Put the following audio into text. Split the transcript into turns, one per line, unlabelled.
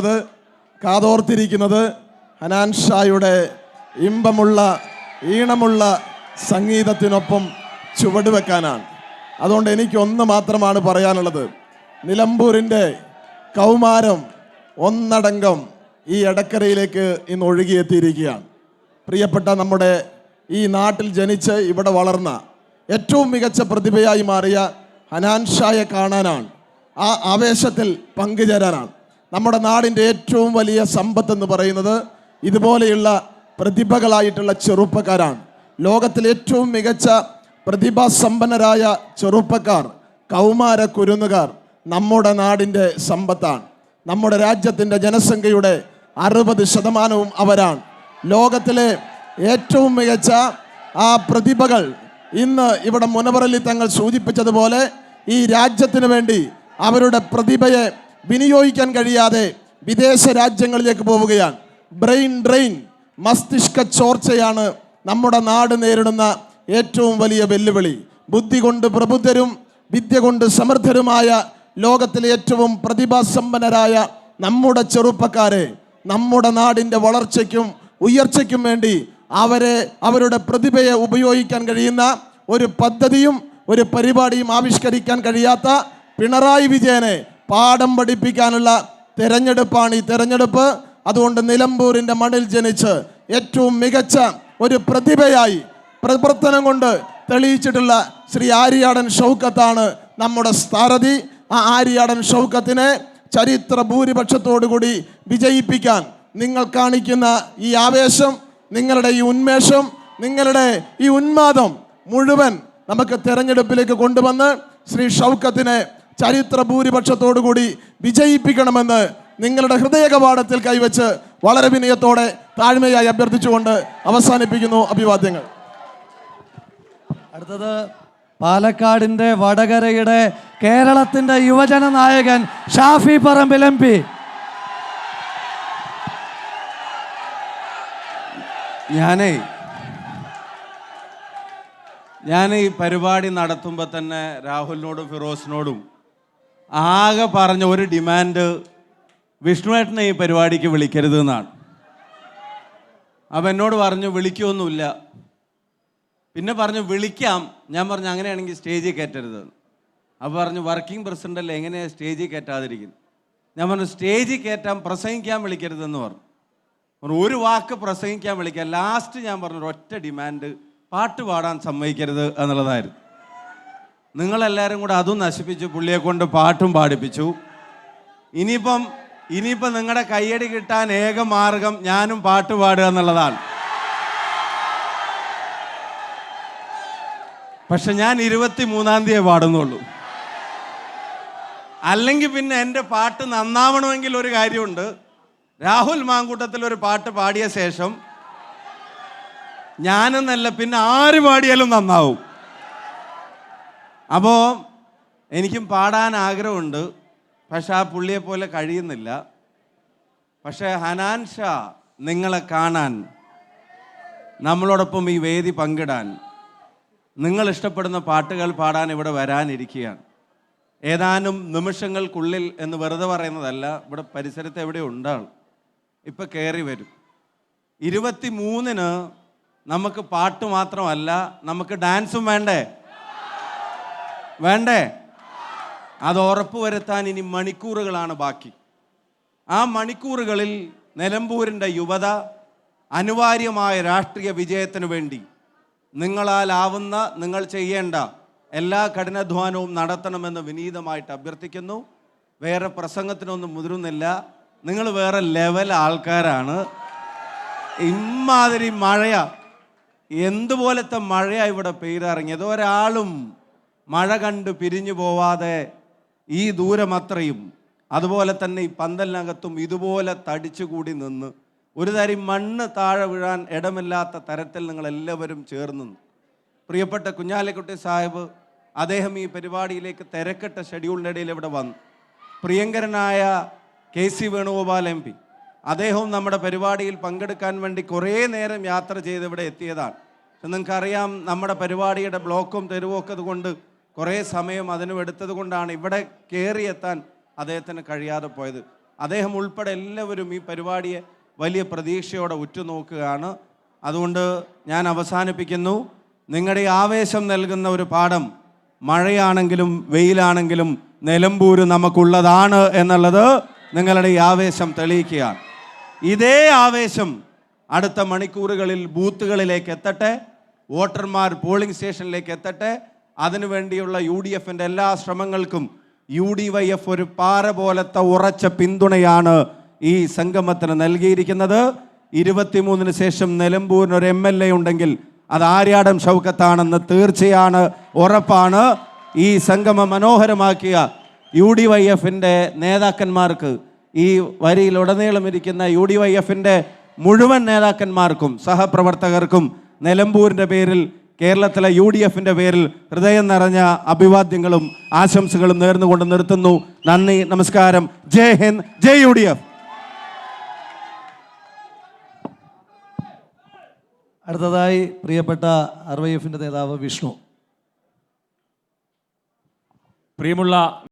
അത് കാതോർത്തിരിക്കുന്നത് ഹനാൻ ഷായുടെ ഇമ്പമുള്ള ഈണമുള്ള സംഗീതത്തിനൊപ്പം ചുവടുവെക്കാനാണ് അതുകൊണ്ട് എനിക്കൊന്ന് മാത്രമാണ് പറയാനുള്ളത്. നിലമ്പൂരിന്റെ കൗമാരം ഒന്നടങ്കം ഈ എടക്കരയിലേക്ക് ഇന്ന് ഒഴുകിയെത്തിയിരിക്കുകയാണ്. പ്രിയപ്പെട്ട നമ്മുടെ ഈ നാട്ടിൽ ജനിച്ച് ഇവിടെ വളർന്ന ഏറ്റവും മികച്ച പ്രതിഭയായി മാറിയ ഹനാൻഷായെ കാണാനാണ് ആ ആവേശത്തിൽ പങ്കുചേരാനാണ്. നമ്മുടെ നാടിന്റെ ഏറ്റവും വലിയ സമ്പത്ത് എന്ന് പറയുന്നത് ഇതുപോലെയുള്ള പ്രതിഭകളായിട്ടുള്ള ചെറുപ്പക്കാരാണ്. ലോകത്തിലെ ഏറ്റവും മികച്ച പ്രതിഭാസമ്പന്നരായ ചെറുപ്പക്കാർ കൗമാര കുരുന്നുകാർ നമ്മുടെ നാടിന്റെ സമ്പത്താണ്. നമ്മുടെ രാജ്യത്തിന്റെ ജനസംഖ്യയുടെ അറുപത് ശതമാനവും അവരാണ്. ലോകത്തിലെ ഏറ്റവും മികച്ച ആ പ്രതിഭകൾ ഇന്ന് ഇവിടെ മുനവറലി തങ്ങൾ സൂചിപ്പിച്ചതുപോലെ ഈ രാജ്യത്തിന് വേണ്ടി അവരുടെ പ്രതിഭയെ വിനിയോഗിക്കാൻ കഴിയാതെ വിദേശ രാജ്യങ്ങളിലേക്ക് പോവുകയാണ്. ബ്രെയിൻ ഡ്രെയിൻ മസ്തിഷ്ക ചോർച്ചയാണ് നമ്മുടെ നാട് നേരിടുന്ന ഏറ്റവും വലിയ വെല്ലുവിളി. ബുദ്ധി കൊണ്ട് പ്രബുദ്ധരും വിദ്യ കൊണ്ട് സമർത്ഥരുമായ ലോകത്തിലെ ഏറ്റവും പ്രതിഭാസമ്പന്നരായ നമ്മുടെ ചെറുപ്പക്കാരെ നമ്മുടെ നാടിന്റെ വളർച്ചയ്ക്കും ഉയർച്ചയ്ക്കും വേണ്ടി അവരെ അവരുടെ പ്രതിഭയെ ഉപയോഗിക്കാൻ കഴിയുന്ന ഒരു പദ്ധതിയും ഒരു പരിപാടിയും ആവിഷ്കരിക്കാൻ കഴിയാത്ത പിണറായി വിജയനെ പാഠം പഠിപ്പിക്കാനുള്ള തിരഞ്ഞെടുപ്പാണ് ഈ തിരഞ്ഞെടുപ്പ്. അതുകൊണ്ട് നിലമ്പൂരിന്റെ മണ്ണിൽ ജനിച്ച് ഏറ്റവും മികച്ച ഒരു പ്രതിഭയായി പ്രവർത്തനം കൊണ്ട് തെളിയിച്ചിട്ടുള്ള ശ്രീ ആര്യാടൻ ഷൗക്കത്താണ് നമ്മുടെ സ്ഥാരഥി ആ ആര്യാടൻ ഷൗക്കത്തിനെ ചരിത്ര ഭൂരിപക്ഷത്തോടുകൂടി വിജയിപ്പിക്കാൻ നിങ്ങൾ കാണിക്കുന്ന ഈ ആവേശം നിങ്ങളുടെ ഈ ഉന്മേഷം നിങ്ങളുടെ ഈ ഉന്മാദം മുഴുവൻ നമുക്ക് തെരഞ്ഞെടുപ്പിലേക്ക് കൊണ്ടുവന്ന് ശ്രീ ഷൗക്കത്തിനെ ചരിത്ര ഭൂരിപക്ഷത്തോടുകൂടി വിജയിപ്പിക്കണമെന്ന് നിങ്ങളുടെ ഹൃദയ കവാടത്തിൽ കൈവച്ച് വളരെ വിനയത്തോടെ താഴ്മയായി അഭ്യർത്ഥിച്ചുകൊണ്ട് അവസാനിപ്പിക്കുന്നു അഭിവാദ്യങ്ങൾ.
അടുത്തത് പാലക്കാടിന്റെ വടകരയുടെ കേരളത്തിന്റെ യുവജന നായകൻ ഷാഫി പറമ്പിൽ എം പി.
ഞാനേ ഞാൻ ഈ പരിപാടി നടത്തുമ്പോൾ തന്നെ രാഹുലിനോടും ഫിറോസിനോടും ആകെ പറഞ്ഞ ഒരു ഡിമാൻഡ് വിഷ്ണുവേട്ടനെ ഈ പരിപാടിക്ക് വിളിക്കരുത് എന്നാണ്. അപ്പം എന്നോട് പറഞ്ഞു വിളിക്കുമൊന്നുമില്ല പിന്നെ പറഞ്ഞു വിളിക്കാം. ഞാൻ പറഞ്ഞു അങ്ങനെയാണെങ്കിൽ സ്റ്റേജിൽ കയറ്റരുത്. അപ്പോൾ പറഞ്ഞു വർക്കിംഗ് പ്രസിഡന്റ് അല്ലേ എങ്ങനെയാണ് സ്റ്റേജിൽ കയറ്റാതിരിക്കുന്നത്? ഞാൻ പറഞ്ഞു സ്റ്റേജിൽ കയറ്റാൻ പ്രസംഗിക്കാൻ വിളിക്കരുതെന്ന് പറഞ്ഞു. പറഞ്ഞു, ഒരു വാക്ക് പ്രസംഗിക്കാൻ വിളിക്കാം. ലാസ്റ്റ് ഞാൻ പറഞ്ഞു ഒറ്റ ഡിമാൻഡ് പാട്ട് പാടാൻ സമ്മതിക്കരുത് എന്നുള്ളതായിരുന്നു. നിങ്ങളെല്ലാവരും കൂടെ അതും നശിപ്പിച്ചു പുള്ളിയെ കൊണ്ട് പാട്ടും പാടിപ്പിച്ചു. ഇനിയിപ്പം ഇനിയിപ്പം നിങ്ങളുടെ കയ്യടി കിട്ടാൻ ഏക മാർഗം ഞാനും പാട്ട് പാടുക എന്നുള്ളതാണ്. പക്ഷെ ഞാൻ ഇരുപത്തി മൂന്നാം തീയതി പാടുന്നുള്ളൂ. അല്ലെങ്കിൽ പിന്നെ എന്റെ പാട്ട് നന്നാവണമെങ്കിൽ ഒരു കാര്യമുണ്ട്. രാഹുൽ മാങ്കൂട്ടത്തിൽ ഒരു പാട്ട് പാടിയ ശേഷം ഞാനെന്നല്ല പിന്നെ ആര് പാടിയാലും നന്നാവും. അപ്പോൾ എനിക്കും പാടാൻ ആഗ്രഹമുണ്ട്. പക്ഷെ ആ പുള്ളിയെ പോലെ കഴിയുന്നില്ല. പക്ഷേ ഹനാൻ ഷാ നിങ്ങളെ കാണാൻ നമ്മളോടൊപ്പം ഈ വേദി പങ്കിടാൻ നിങ്ങൾ ഇഷ്ടപ്പെടുന്ന പാട്ടുകൾ പാടാൻ ഇവിടെ വരാനിരിക്കുകയാണ്. ഏതാനും നിമിഷങ്ങൾക്കുള്ളിൽ എന്ന് വെറുതെ പറയുന്നതല്ല ഇവിടെ പരിസരത്ത് എവിടെ ഉണ്ടാൾ ഇപ്പം കയറി വരും. ഇരുപത്തി മൂന്നിന് നമുക്ക് പാട്ട് മാത്രമല്ല നമുക്ക് ഡാൻസും വേണ്ടേ? വേണ്ടേ? അത് ഉറപ്പ് ഉറപ്പുവരുത്താൻ ഇനി മണിക്കൂറുകളാണ് ബാക്കി. ആ മണിക്കൂറുകളിൽ നിലമ്പൂരിന്റെ യുവത അനിവാര്യമായ രാഷ്ട്രീയ വിജയത്തിനു വേണ്ടി നിങ്ങളാലാവുന്ന നിങ്ങൾ ചെയ്യേണ്ട എല്ലാ കഠിനാധ്വാനവും നടത്തണമെന്ന് വിനീതമായിട്ട് അഭ്യർത്ഥിക്കുന്നു. വേറെ പ്രസംഗത്തിനൊന്നും മുതിരുന്നില്ല. നിങ്ങൾ വേറെ ലെവൽ ആൾക്കാരാണ്. ഇമ്മാതിരി മഴയാ. എന്തുപോലത്തെ മഴയാണ് ഇവിടെ പെയ്തിറങ്ങിയത്? ഒരാളും മഴ കണ്ട് പിരിഞ്ഞു പോവാതെ ഈ ദൂരമത്രയും അതുപോലെ തന്നെ ഈ പന്തലിനകത്തും ഇതുപോലെ തടിച്ചുകൂടി നിന്ന് ഒരു തരി മണ്ണ് താഴെ വീഴാൻ ഇടമില്ലാത്ത തരത്തിൽ നിങ്ങൾ എല്ലാവരും ചേർന്നു പ്രിയപ്പെട്ട കുഞ്ഞാലിക്കുട്ടി സാഹിബ് അദ്ദേഹം ഈ പരിപാടിയിലേക്ക് തിരക്കിട്ട ഇടയിൽ ഇവിടെ വന്നു. പ്രിയങ്കരനായ K C Venugopal M P. അദ്ദേഹവും നമ്മുടെ പരിപാടിയിൽ പങ്കെടുക്കാൻ വേണ്ടി കുറേ നേരം യാത്ര ചെയ്ത് ഇവിടെ എത്തിയതാണ്. നിങ്ങൾക്കറിയാം നമ്മുടെ പരിപാടിയുടെ ബ്ലോക്കും തെരുവൊക്കെ ഒക്കെ കൊണ്ട് കുറേ സമയം അതിനും എടുത്തത് കൊണ്ടാണ് ഇവിടെ കയറിയെത്താൻ അദ്ദേഹത്തിന് കഴിയാതെ പോയത്. അദ്ദേഹം ഉൾപ്പെടെ എല്ലാവരും ഈ പരിപാടിയെ വലിയ പ്രതീക്ഷയോടെ ഉറ്റുനോക്കുകയാണ്. അതുകൊണ്ട് ഞാൻ അവസാനിപ്പിക്കുന്നു. നിങ്ങളുടെ ആവേശം നൽകുന്ന ഒരു പാഠം മഴയാണെങ്കിലും വെയിലാണെങ്കിലും നിലമ്പൂര് നമുക്കുള്ളതാണ് എന്നുള്ളത് നിങ്ങളുടെ ഈ ആവേശം തെളിയിക്കുകയാണ്. ഇതേ ആവേശം അടുത്ത മണിക്കൂറുകളിൽ ബൂത്തുകളിലേക്ക് എത്തട്ടെ വോട്ടർമാർ പോളിംഗ് സ്റ്റേഷനിലേക്ക് എത്തട്ടെ അതിനുവേണ്ടിയുള്ള യു ഡി എഫിന്റെ എല്ലാ ശ്രമങ്ങൾക്കും യു ഡി വൈ എഫ് ഒരു പാറ പോലത്തെ ഉറച്ച പിന്തുണയാണ് ഈ സംഗമത്തിന് നൽകിയിരിക്കുന്നത്. ഇരുപത്തിമൂന്നിന് ശേഷം നിലമ്പൂരിന് ഒരു എം എൽ എ ഉണ്ടെങ്കിൽ അത് ആര്യാടം ഷൗക്കത്താണെന്ന് തീർച്ചയാണ് ഉറപ്പാണ്. ഈ സംഗമം മനോഹരമാക്കിയ യു ഡി വൈ എഫിന്റെ നേതാക്കന്മാർക്ക് ഈ വരിയിലുടനീളം ഇരിക്കുന്ന യു ഡി വൈ എഫിന്റെ മുഴുവൻ നേതാക്കന്മാർക്കും സഹപ്രവർത്തകർക്കും നിലമ്പൂരിന്റെ പേരിൽ കേരളത്തിലെ യു ഡി എഫിന്റെ പേരിൽ ഹൃദയം നിറഞ്ഞ അഭിവാദ്യങ്ങളും ആശംസകളും നേർന്നുകൊണ്ട് നിർത്തുന്നു. നന്ദി നമസ്കാരം. Jai Hind Jai U D F
അടുത്തതായി പ്രിയപ്പെട്ട ആർ വൈ എഫിന്റെ നേതാവ് വിഷ്ണു.
പ്രിയമുള്ള